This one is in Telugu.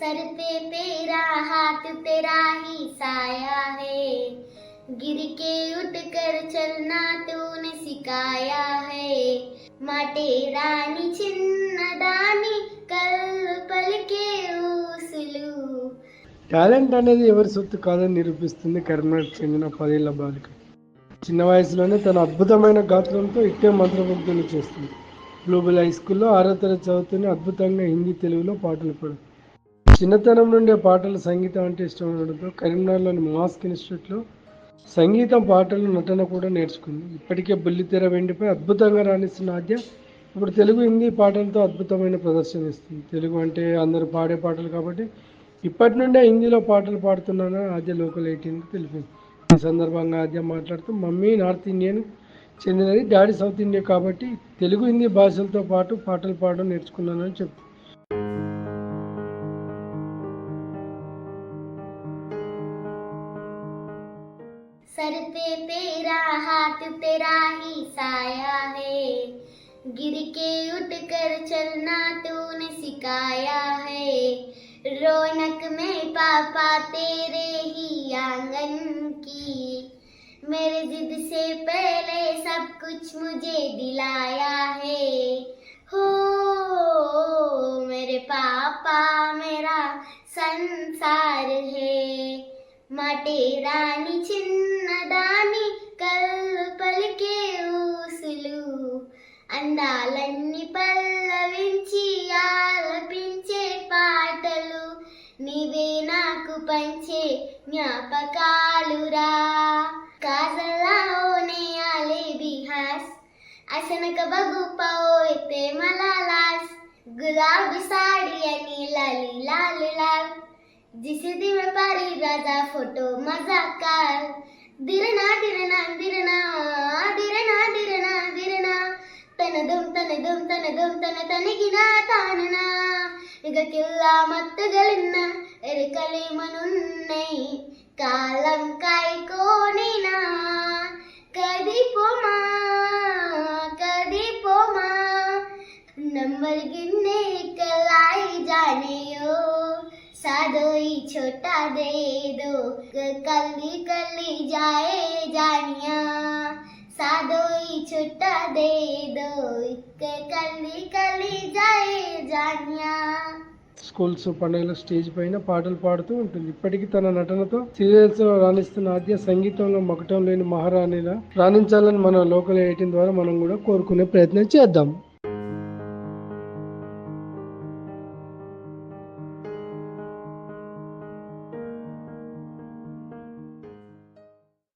सर पे तेरा हाथ तेरा ही साया है गिर के उठ कर चलना तूने सिखाया है माटे रानी చిన్నదాని కల్ పలికే ఊసులు టాలెంట్ అనేది ఎవరి సొత్తు కాదని నిరూపిస్తుంది కరీంనగర్కి చెందిన పదేళ్ల బాలిక చిన్న వయసులోనే తన అద్భుతమైన గాత్రంతో ఇట్టే మంత్రముగ్ధులు చేస్తుంది గ్లోబల్ హై స్కూల్లో ఆరో తరగతి చదువుతూనే అద్భుతంగా హిందీ తెలుగులో పాటలు పాడు చిన్నతనం నుండే పాటలు సంగీతం అంటే ఇష్టం ఉండడంతో కరీంనగర్లోని మాస్క్ ఇన్స్టిట్యూట్లో సంగీతం పాటలు నటన కూడా నేర్చుకుంది. ఇప్పటికే బుల్లితెర వెండిపై అద్భుతంగా రాణిస్తున్న ఆద్య ఇప్పుడు తెలుగు హిందీ పాటలతో అద్భుతమైన ప్రదర్శన ఇస్తుంది. తెలుగు అంటే అందరూ పాడే పాటలు కాబట్టి ఇప్పటి నుండే హిందీలో పాటలు పాడుతున్నానని ఆద్య లోకల్ ఎయిటీన్కి తెలిపింది. ఈ సందర్భంగా ఆద్య మాట్లాడుతూ మమ్మీ నార్త్ ఇండియన్ చెందినది డాడీ సౌత్ ఇండియా కాబట్టి తెలుగు హిందీ భాషలతో పాటు పాటలు పాడడం నేర్చుకున్నానని చెప్తుంది सर पे तेरा हाथ तेरा ही साया है। गिर के उठ कर चलना तूने सिखाया है। रौनक में पापा तेरे ही आँगन की। मेरे जिद से पहले सब कुछ मुझे दिलाया है। हो, मेरे पापा मेरा संसार है। మటేరాని చిన్నదాని కళ్ళు పలికే ఊసులు. అందాలన్నీ పల్లవించి ఆలపించే పాటలు. నీవే నాకు పంచే జ్ఞాపకాలురా. కాజల్లా ఆలే బిహాస్ అసనక బగు పౌతే మలాలాస్ గులాబీ సాడి అని లాలి లాల్ जिसे दी में पारी राजा फोटो मजाकार दिरना दिरना दिरना दिरना दिरना दिरना తనదం తనదం తనదం తన తనగిన తానన ఇక కిల్లా మత్తగలిన్న ఎరుకలేమనున్నై కాలం కాయకోనినా కదిపోమా కదిపోమా नंबर छोटा दे दो कली कली जाए जानिया सादोई छोटा दे दो कली कली जाए जानिया స్కూల్స్ పండుగల స్టేజ్ పైన పాటలు పాడుతూ ఉంటుంది ఇప్పటికీ తన నటనతో సీరియల్స్ లో రాణిస్తున్న ఆద్య సంగీతంలో మకటం లేని మహారాణిలా రాణించాలని మన లోకల్ ఎయిటీన్ ద్వారా మనం కూడా కోరుకునే ప్రయత్నం చేద్దాం